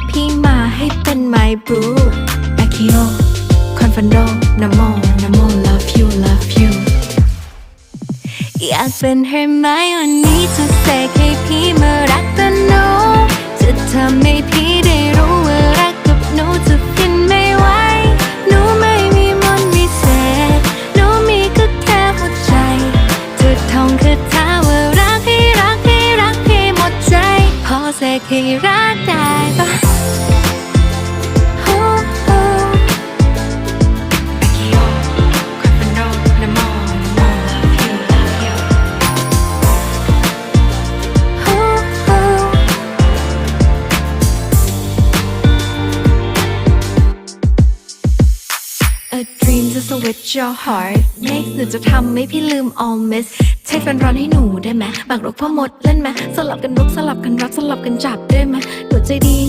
กพี่มาให้เป็น my boo แอคิโอคอนฟันโดนโมนโม love you love you อยากเป็นเฮอร์ไมโอนี่จะเสกให้พี่มารักกันหนูจะทำให้พี่ได้รู้ว่ารักกับหนูจะฟินไม่ไหวหนูไม่มีมนต์วิเศษหนูมีก็แค่หัวใจจะท่องคาถาว่ารักให้รักให้รักให้หมดใจ พอเสกให้รักได้ A dream to switch your heart make หนูจะทำให้พี่ลืม all miss เช็คร้อนให้หนูได้ไหมบางรกพ่อมดเล่นไหมสลับกันรุกสลับกันรักสลับกันจับได้ไหมหนูใจดี